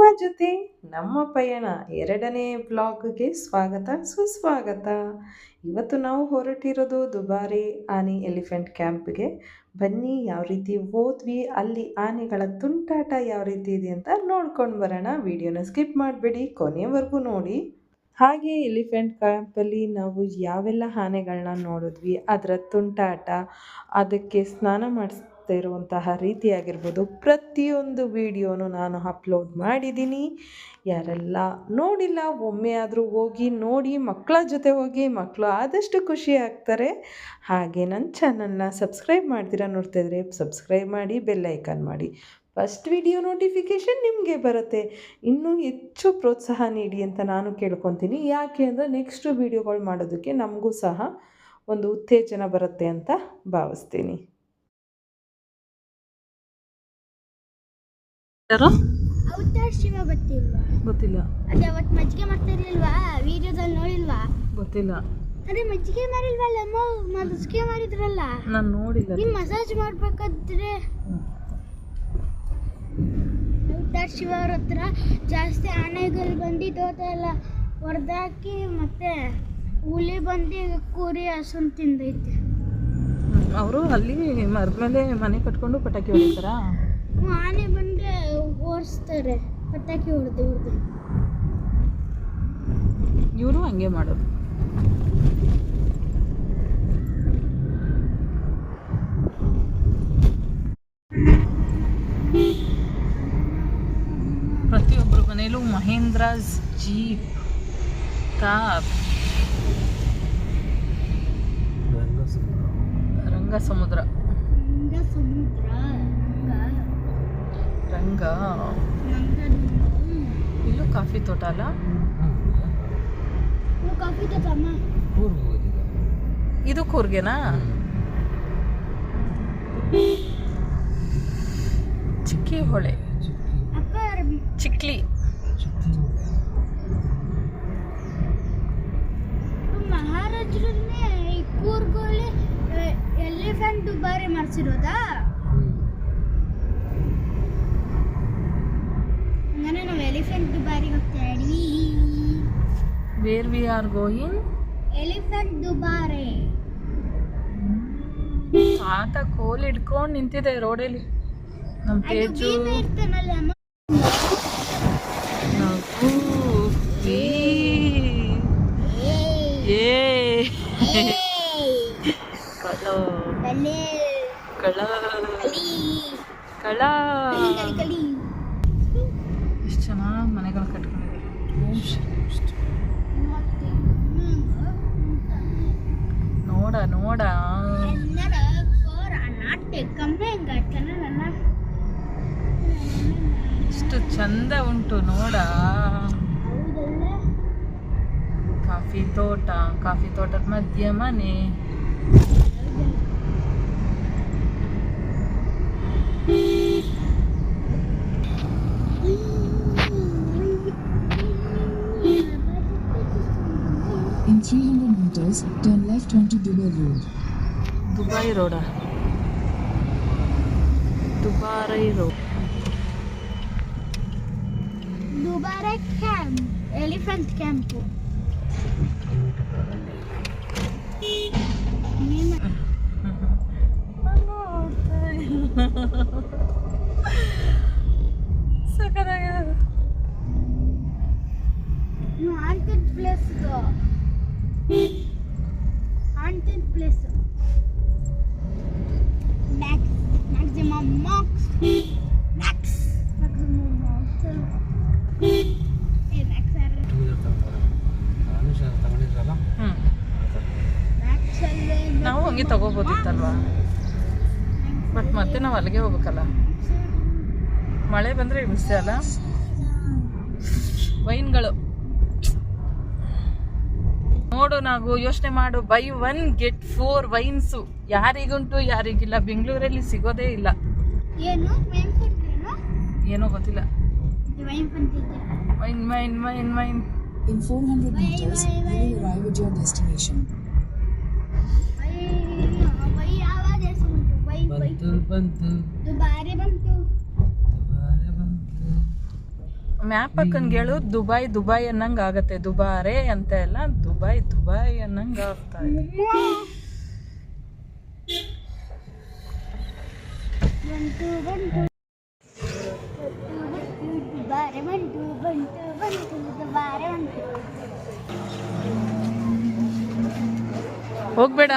ನಿಮ್ಮ ಜೊತೆ ನಮ್ಮ ಪಯಣ ಎರಡನೇ ಬ್ಲಾಗ್ಗೆ ಸ್ವಾಗತ, ಸುಸ್ವಾಗತ. ಇವತ್ತು ನಾವು ಹೊರಟಿರೋದು ದುಬಾರಿ ಆನೆ ಎಲಿಫೆಂಟ್ ಕ್ಯಾಂಪ್ಗೆ. ಬನ್ನಿ, ಯಾವ ರೀತಿ ಹೋದ್ವಿ, ಅಲ್ಲಿ ಆನೆಗಳ ತುಂಟಾಟ ಯಾವ ರೀತಿ ಇದೆ ಅಂತ ನೋಡ್ಕೊಂಡು ಬರೋಣ. ವಿಡಿಯೋನ ಸ್ಕಿಪ್ ಮಾಡಬೇಡಿ, ಕೊನೆವರೆಗೂ ನೋಡಿ. ಹಾಗೆ ಎಲಿಫೆಂಟ್ ಕ್ಯಾಂಪಲ್ಲಿ ನಾವು ಯಾವೆಲ್ಲ ಆನೆಗಳನ್ನ ನೋಡಿದ್ವಿ, ಅದರ ತುಂಟಾಟ, ಅದಕ್ಕೆ ಸ್ನಾನ ಮಾಡಿಸ್ತಾ ಇರುವಂತಹ ರೀತಿಯಾಗಿರ್ಬೋದು. ಪ್ರತಿಯೊಂದು ವಿಡಿಯೋನು ನಾನು ಅಪ್ಲೋಡ್ ಮಾಡಿದ್ದೀನಿ. ಯಾರೆಲ್ಲ ನೋಡಿಲ್ಲ, ಒಮ್ಮೆ ಆದರೂ ಹೋಗಿ ನೋಡಿ, ಮಕ್ಕಳ ಜೊತೆ ಹೋಗಿ ಮಕ್ಕಳು ಆದಷ್ಟು ಖುಷಿ ಆಗ್ತಾರೆ. ಹಾಗೆ ನನ್ನ ಚಾನಲ್ನ ಸಬ್ಸ್ಕ್ರೈಬ್ ಮಾಡ್ತೀರಾ ನೋಡ್ತಾ ಇದ್ರೆ ಸಬ್ಸ್ಕ್ರೈಬ್ ಮಾಡಿ, ಬೆಲ್ ಐಕಾನ್ ಮಾಡಿ. ಫಸ್ಟ್ ವಿಡಿಯೋ ನೋಟಿಫಿಕೇಷನ್ ನಿಮಗೆ ಬರುತ್ತೆ. ಇನ್ನೂ ಹೆಚ್ಚು ಪ್ರೋತ್ಸಾಹ ನೀಡಿ ಅಂತ ನಾನು ಕೇಳ್ಕೊತೀನಿ. ಯಾಕೆ ಅಂದರೆ ನೆಕ್ಸ್ಟ್ ವಿಡಿಯೋಗಳು ಮಾಡೋದಕ್ಕೆ ನಮಗೂ ಸಹ ಒಂದು ಉತ್ತೇಜನ ಬರುತ್ತೆ ಅಂತ ಭಾವಿಸ್ತೀನಿ. ಯಾರು? ಶಿವ ಗೊತ್ತಿಲ್ವಾ? ಗೊತ್ತಿಲ್ಲ. ಅದೇ ಅವತ್ತು ಮಜ್ಜಿಗೆ ಮಾಡ್ತಾ ಇರ್ಲಿಲ್ವಾ? ವಿಡಿಯೋದಲ್ಲಿ ನೋಡಿಲ್ವಾ? ಗೊತ್ತಿಲ್ಲ. ಅದೇ ಮಜ್ಜಿಗೆ ಮಾರಿಲ್ವಲ್ಲ ಅಮ್ಮ? ಮಜ್ಜಿಗೆ ಮಾರಿದ್ರಲ್ಲ ನಾನು ನೋಡಿಲ್ಲ. ನೀವು ಮಸಾಜ್ ಮಾಡ್ಬೇಕಾದ್ರೆ. ಔಟಾರ್ ಶಿವ ಅವ್ರ ಹತ್ರ ಜಾಸ್ತಿ ಆನೆಗಳು ಬಂದು ತೋಟ ಎಲ್ಲ ಹೊರದಾಕಿ ಮತ್ತೆ ಹುಲಿ ಬಂದು ಕುರಿ ಹಸುನ್ ತಿಂದೈತೆ. ಅವರು ಅಲ್ಲಿ ಮರದ ಮೇಲೆ ಮನೆ ಕಟ್ಕೊಂಡು ಪಟಾಕಿ ಹೊಡಿತಾರ? ಆನೆ ಬಂದ್ರೆ ಓಡಿಸ್ತಾರೆ. ಪಟಾಕಿ ಹೊಡೆದು ಹೊಡೆದು. ಇವರು ಹಂಗೆ ಮಾಡೋದು. ಪ್ರತಿಯೊಬ್ಬರ ಮನೆಯಲ್ಲೂ ಮಹೇಂದ್ರಾಸ್ ಜೀಪ್ ಕಾರ್ ರಂಗ ಸಮುದ್ರ ನಂಗ ಸಮುದ್ರ ರಂಗ. ಇಲ್ಲೂ ಕಾಫಿ ತೋಟ ಅಲ್ಲ? ಇದು ಕೂರ್ಗೆನಾ? ಚಿಕ್ಕಿ ಹೊಳೆ. ಚಿಕ್ಲಿ. ಮಹಾರಾಜರನ್ನೇ ಈ ಕೂರ್ಗೋಳಿ elephant Dubare ಮಾಡಿಸಿರೋದಾ? Where going? Elephant Dubare. ಆತ ಕೋಲ್ ಹಿಡ್ಕೊಂಡು ನಿಂತಿದೆ ರೋಡಲ್ಲಿ. ನಮ್ಮ ತೇಜು. ನಗು. ಏ. ಕಳ ಕಳ ಕಳ ಕಲಿ ಕಲಿ ಎಷ್ಟು ಚೆನ್ನಾಗಿ ಮನೆಗಳು ಕಟ್ಕೊಂಡಿದ್ದಾರೆ ಓಂ ಶ್ರೀ ವಿಷ್ಣು. ನೋಡ ನೋಡ. ಎಷ್ಟು ಚಂದ ಉಂಟು ನೋಡ. ಕಾಫಿ ತೋಟ ಕಾಫಿ ತೋಟದ ಮಧ್ಯ ಮನೆ. kilometers, turn left onto Dubai Road. Dubai Road. Dubai Road. Dubai Camp. Elephant Camp. Sakana. Market place go. ಹಂಗೆ ತಗೋಬೋದಿತ್ತಲ್ವಾ? ಬಟ್ ಮತ್ತೆ ನಾವು ಅಲ್ಲಿಗೆ ಹೋಗ್ಬೇಕಲ್ಲ? ಮಳೆ ಬಂದರೆ ಹಿಂಸೆ ಅಲ್ಲ? ವೈನ್ಗಳು. ನೋಡು ನಾವು ಯೋಚನೆ ಮಾಡು. Buy one get four wines. ಯಾರಿಗುಂಟು ಯಾರಿಗಿಲ್ಲ. ಬೆಂಗಳೂರಲ್ಲಿ ಸಿಗೋದೇ ಇಲ್ಲ. ಏನು? ಗೊತ್ತಿಲ್ಲ. Wine wine wine wine wine. In 400 meters, you will arrive at your destination. ಬಂತು. ಬಂತು. ದುಬಾರಿ ಬಂತು. ಬಾರೆ ಬಂತು ಮ್ಯಾಪ್ ಹೇಳು ದುಬೈ ದುಬೈ ಅನ್ನಂಗೆ ಆಗತ್ತೆ. ದುಬಾರೆ ಅಂತ ಎಲ್ಲ ದುಬೈ ದುಬೈ ಅನ್ನಂಗ ಆಗ್ತಾ ಇದೆ. ಬಂತು ಬಂತು. ಬಾರೆ ಬಂತು ಬಂತು ಬಂತು ಬಾರೆ ಬಂತು. ಹೋಗ್ಬೇಡ.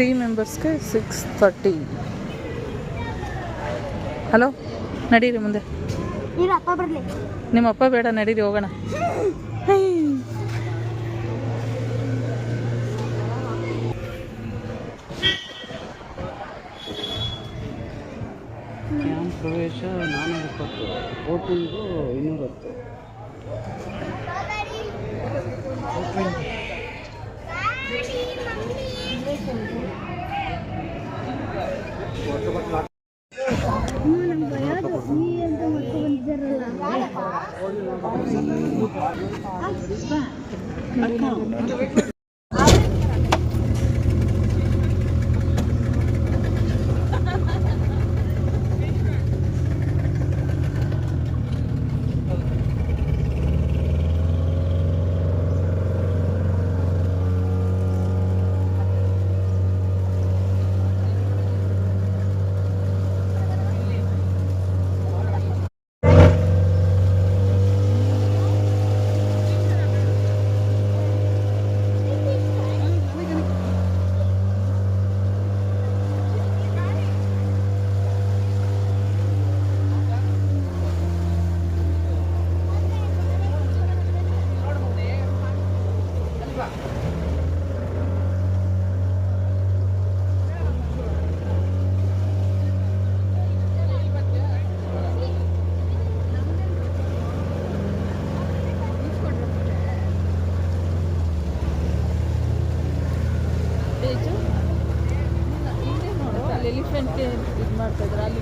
ತ್ರೀ ಮೆಂಬರ್ಸ್ಗೆ ಸಿಕ್ಸ್ ತರ್ಟಿ ಹಲೋ ನಡೀರಿ ಮುಂದೆ. ಈಗ ಅಪ್ಪ ಬರ್ಲಿ. ನಿಮ್ಮ ಅಪ್ಪ ಬೇಡ ನಡೀರಿ ಹೋಗೋಣ. ಕ್ಯಾಂಪ್ ಪ್ರವೇಶ ನಾನ್ನೂರ ಇಪ್ಪತ್ತು ಬೋಟಿಂಗು ಇನ್ನೂರ ಹತ್ತು 我怎么啦？我那个呀，昨天怎么这么热啦？啊，是吧？啊，对。ನಂಗೆ ಬಯೋದು ಈ ಅಂತ ಮಾಡ್ಕೊ ಬಂದಿದ್ದಾರಲ್ಲ ಎಲಿಫೆಂಟ್ ಇದು ಮಾಡ್ತಾ ಇದ್ರು ಅಲ್ಲಿ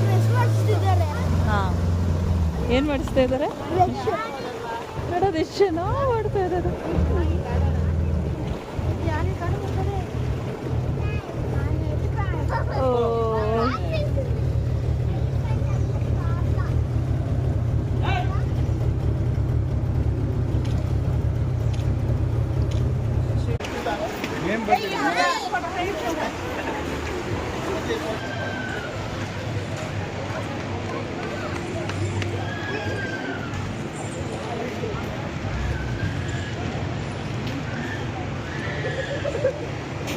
ಡ್ರೆಸ್ ಮಾಡಿಸ್ತಿದ್ದಾರೆ ಹಾಂ ಏನು ಮಾಡಿಸ್ತಾ ಇದ್ದಾರೆ ನೋಡೋದು ಎಷ್ಟು ಚೆನ್ನಾಗಿ ಮಾಡ್ತಾ ಇದ್ದಾರೆ? ಯಾರಿಗೆ ಕಾಡು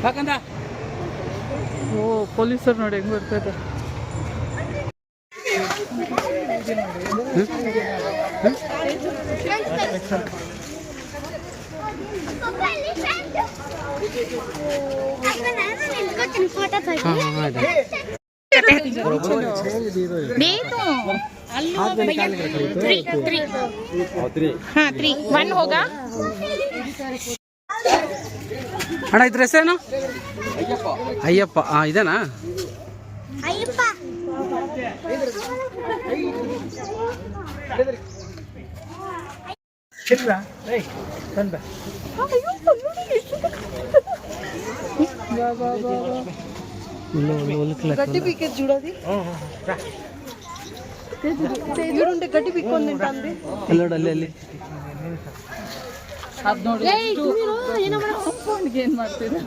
ಬರ್ತಾರೆ ಓ ಯಾಕಂದ ಓ ಪೊಲೀಸರು ನೋಡಿ ಹೆಂಗ್ ಬರ್ತಾ ಇದ್ದಾರೆ ಫೋಟೋ ತೆಗಿ ಹಾಂ ಹಾಂ ಅಣ್ಣ ಇದ್ರ ಹೆಸರೇನು ಅಯ್ಯಪ್ಪ ಹಾಂ ಇದೇನಾ ಅಯ್ಯಪ್ಪ గడ్డి పీకేది చూడది చూడుంటే గడ్డి పీక్కొని తింటాంది ಎಲ್ಲೋಡು ಅಲ್ಲಿ ಅಲ್ಲಿ ಅದು ನೋಡಿ ಅಪ್ಪನಿಗೆ ಏನು ಮಾಡ್ತಿದ್ದಾರೆ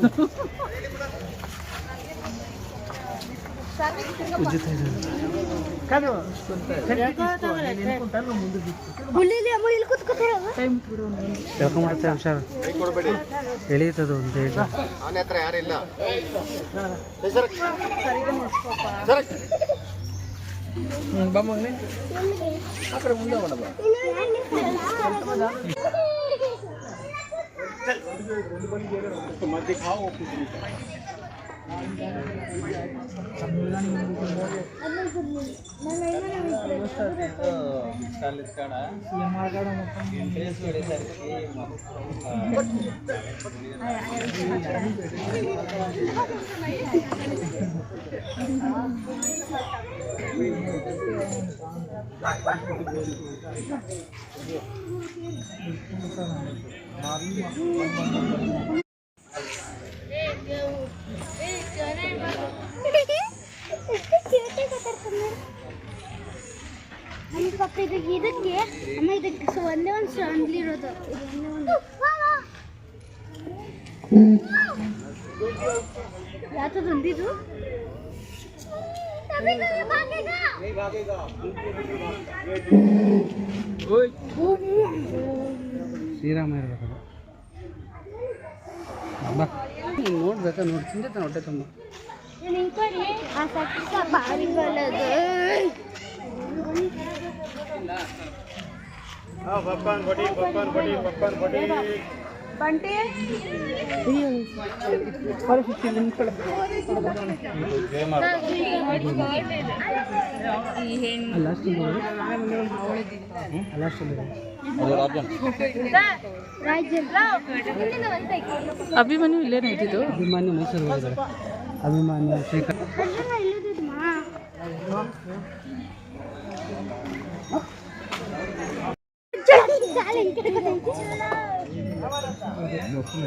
ಆ ಇದ್ದಾರೆ ಹುಲ್ಲಿಲಿ ಅಮ್ಮ ಇಲ್ಲಿ ಕೂತ್ಕೊತಾರಲ್ಲ ತಿಳ್ಕೊಂಬಿಡುತ್ತೆ ಹುಷಾರು ಎಳೀತದು ಅಂತ ಹೇಳಿ ನಮ್ಮ ಪಕ್ಕ ಇದಕ್ಕೆ ಇದಕ್ಕೆ ಅಮ್ಮ ಇದಕ್ಕೆ ಸೊ ಒಂದೇ ಒಂದು ಸಂಡ್ಲಿರೋದು ಇರೋದು ಒಂದೇ ಒಂದು ಒಂದಿದು ಶ್ರೀರಾಮ ಇರ್ಬೇಕದು ಬಾ. ನೋಡ್ಬೇಕಾ ನೋಡಿ ತಿಂದಿರ್ತಾನೆ ಹೊಟ್ಟೆ ತುಂಬ. ನಿಂತ್ಕೊಳ್ಳಿ ಆ ಸಕ್ಕ ಬಾರಿ ಬಲ್ಲದು ಬಂಟಿ ಲಾಸ್ಟ್ ಲಾಸ್ಟ್ ರಾಜೇಂದ್ರ ಅಭಿಮನ್ಯು ಇಲ್ಲೇನೆ ಇದ್ದಿದ್ದು ಅಭಿಮಾನ್ಯ ಮೈಸೂರು ಹೋಗಿದ್ದಾರೆ ಅಭಿಮಾನ್ಯ ಶ್ರೀಕರ್ ಅರ್ಜುನ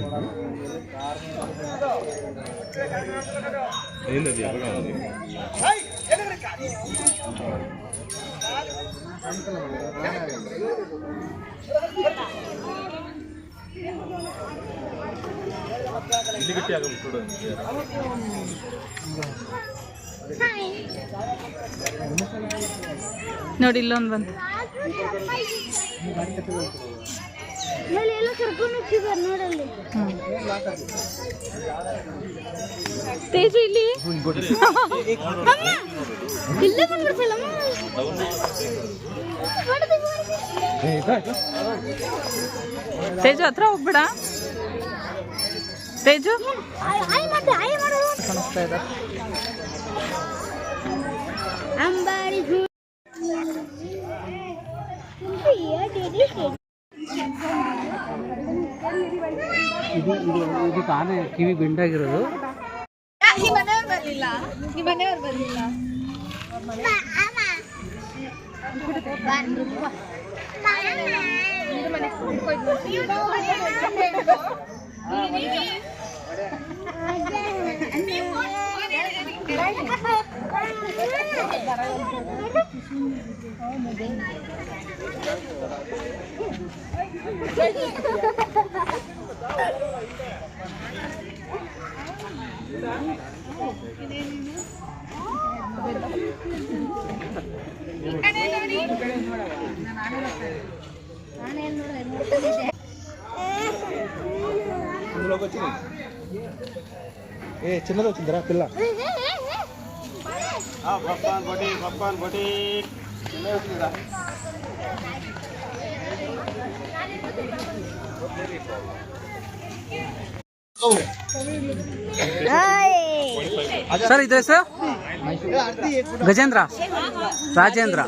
ಇಲ್ಲದಿದ್ಮ ನೋಡಿ ಇಲ್ಲೊಂದು ಬಂತು. ಮೇಲೆ ಎಲ್ಲ ಕರ್ಕೊಂಡು ಹೋಗ್ತಿದ್ದಾರೆ ನೋಡಲ್ಲಿ ತೇಜು ಇಲ್ಲಿ? ಇಲ್ಲೇ ಬಂದ್ಬಿಡ್ತಲ್ಲ ತೇಜು ಹತ್ರ ಹೋಗ್ಬೇಡ. ತೇಜು? ಕಾಣಿಸ್ತಾ ಇದೆ ಅಂಬಾರಿ ಇದು ಇದು ಇದು ಆನೆ ಕಿವಿ ಬೆಂಡಾಗಿರೋದು. ఏ చిన్నది వచ్చిందిరా పిల్ల ಸರ್, ಇದು ಹೆಸರು? ಗಜೇಂದ್ರ. ರಾಜೇಂದ್ರ.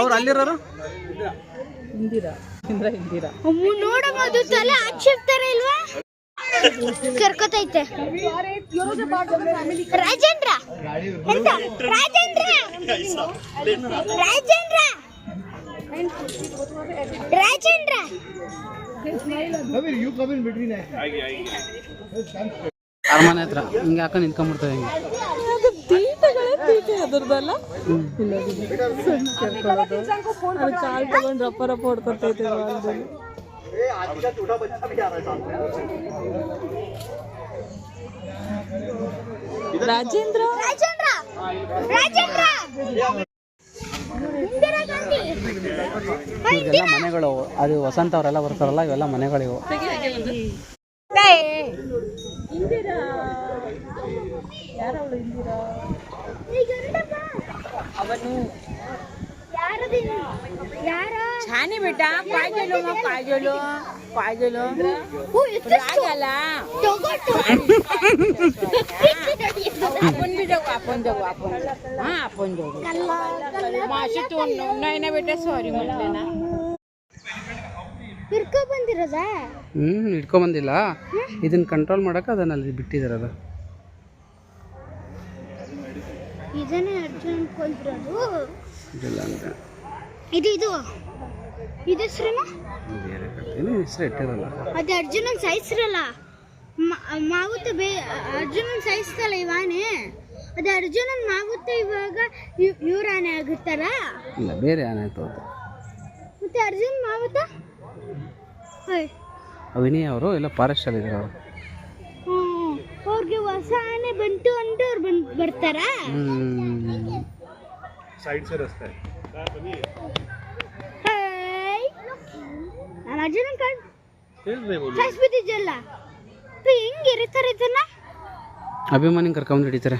ಅವ್ರು ಅಲ್ಲಿರೋರು? ಇಂದಿರಾ ಇಂದ್ರ ಇಂದಿರಾ ನೋಡಬಹುದು, ತಲೆ ಆಕ್ಷೇಪ್ತಾರೆ ಇಲ್ವಾ? ಕರ್ಕೊತೈತೆ. ರಾಜೇಂದ್ರ. ರಾಜೇಂದ್ರ? ರಾಜೇಂದ್ರ. ಅರಮನೆ ಹತ್ರ ಹಿಂಗೆ ಹಾಕೊಂಡು ನಿಂತ್ಕೊಂಡ್ಬಿಡ್ತವೆ ಹಿಂಗೆ ಅದು ತೀಟಗಳೇ ತೀಟೆ ಅದರದಲ್ಲ ಇಲ್ಲ ಸಣ್ಣ ಕರ್ಕೊಳ್ಳೋದು ಅದು ಕಾಲು ತಗೊಂಡು ರಪ್ಪ ರಪ್ಪ ಹೊಡ್ಕೊತೈತೆ ಹೊಲದಲ್ಲಿ ರಾಜೇಂದ್ರ. ರಾಜೇಂದ್ರ. ರಾಜೇಂದ್ರ ಇಂದಿರಾ ಗಾಂಧಿ ಇವೆಲ್ಲ ಮನೆಗಳು ಅದು ವಸಂತ ಅವರೆಲ್ಲ ಬರ್ತಾರಲ್ಲ ಇವೆಲ್ಲ ಮನೆಗಳಿವು. ಅವನು ಯಾರು ಯಾರ छानी बेटा पाहिजेलो मग पाहिजेलो पाहिजेलो ಹೂ, ಎಷ್ಟೆಷ್ಟು? राग आला ತಗೊಟ್ಟು. आपण बी जाऊ आपण जाऊ आपण हा आपण जाऊ ಕಲ್ಲ, ಕಲ್ಲ. माशी तू नाही ना बेटा सॉरी म्हटले ना ಹಿಡ್ಕೊ ಬಂದಿರೋದಾ ಹ್ಞೂ ಹಿಡ್ಕೊಂಬಂದಿಲ್ಲ ಇದನ್ನ ಕಂಟ್ರೋಲ್ ಮಾಡೋಕೆ ಅದನ್ನ ಅಲ್ಲಿ ಬಿಟ್ಟಿದ್ದಾರಲ್ಲ ಇದನ್ನೇ ಅರ್ಜುನ್ ಅನ್ಕೊಂತಿರೋದು ಇದೆಲ್ಲ ಅಂದರೆ ಇದು ಇದು. ಇದು ಹೆಸರೇನು? ಅದೇ ಅರ್ಜುನನ್ ಸಾಯಿಸ್ರಲ್ಲ. ಮಾವುತ ಬೇ ಅರ್ಜುನನ್ ಸಾಯಿಸ್ತಲ್ಲ ಇವಾನೆ. ಅದೇ ಅರ್ಜುನನ್ ಮಾವುತ ಇವಾಗ ಇವ್ರ ಆನೆ ಆಗುತ್ತಾರ ಇಲ್ಲ ಬೇರೆ ಆನೆ ಅದು. ಮತ್ತೆ ಅರ್ಜುನ್ ಮಾವುತ? ಹಾಯ್ ಅವಿನಿ ಅವರು ಎಲ್ಲ ಫಾರೆಸ್ಟಲ್ಲಿ ಇದ್ದಾರೆ ಅವರು. ಅವ್ರಿಗೆ ಹೊಸ ಆನೆ ಬಂತು ಅಂತ ಅವ್ರು ಬಂದ್ ಬರ್ತಾರಾ? ಹ್ಞೂ साईडचे रस्ते आहे ಹಾಯ್. ನಾನು ಅರ್ಜುನನ್ ಕಣ್ तेच नाही बोलू ಸಾಯಿಸ್ಬಿಟ್ಟಿದ್ದಲ್ಲ ಹೆಂಗ್ ಇರ್ತಾರೆ ಇದನ್ನ ಅಭಿಮಾನಿ ಕರ್ಕೊಂಡು ಹಿಡಿತಾರೆ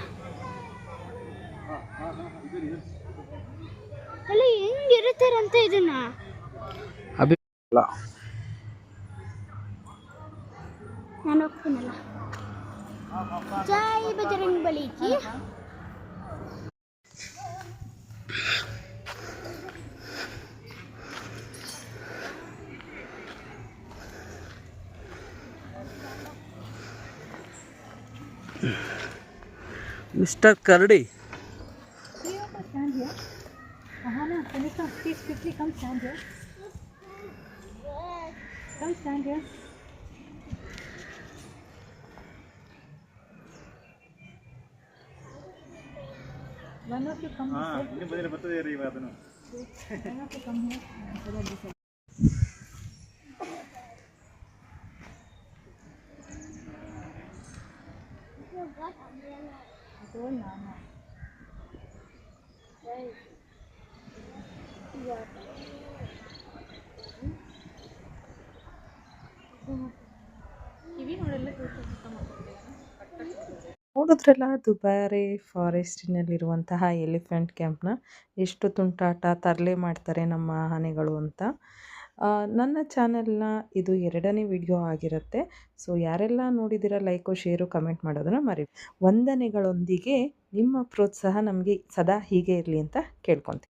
ಅಲ್ಲ ಹೆಂಗ್ ಇರುತ್ತಾರಂತ ಇದನ್ನ ಅಭಿ ಅಲ್ಲ ನಾನು ಹೋಗ್ತೀನಲ್ಲ ಜೈ ಬಜರಂಗ್ ಬಲಿಕಿ मिस्टर करड़ी Come stand here. When must you come? Ah, you better put. ನೋಡಿದ್ರಲ್ಲ ದುಬಾರೆ ಫಾರೆಸ್ಟಿನಲ್ಲಿರುವಂತಹ ಎಲಿಫೆಂಟ್ ಕ್ಯಾಂಪ್ನ ಎಷ್ಟು ತುಂಟಾಟ ತರಲೆ ಮಾಡ್ತಾರೆ ನಮ್ಮ ಆನೆಗಳು ಅಂತ. ನನ್ನ ಚಾನೆಲ್ನ ಇದು ಎರಡನೇ ವಿಡಿಯೋ ಆಗಿರುತ್ತೆ. ಸೊ, ಯಾರೆಲ್ಲ ನೋಡಿದಿರ ಲೈಕು, ಶೇರು, ಕಮೆಂಟ್ ಮಾಡೋದನ್ನು ಮರಿ ವಂದನೆಗಳೊಂದಿಗೆ ನಿಮ್ಮ ಪ್ರೋತ್ಸಾಹ ನಮಗೆ ಸದಾ ಹೀಗೆ ಇರಲಿ ಅಂತ ಕೇಳ್ಕೊತೀನಿ.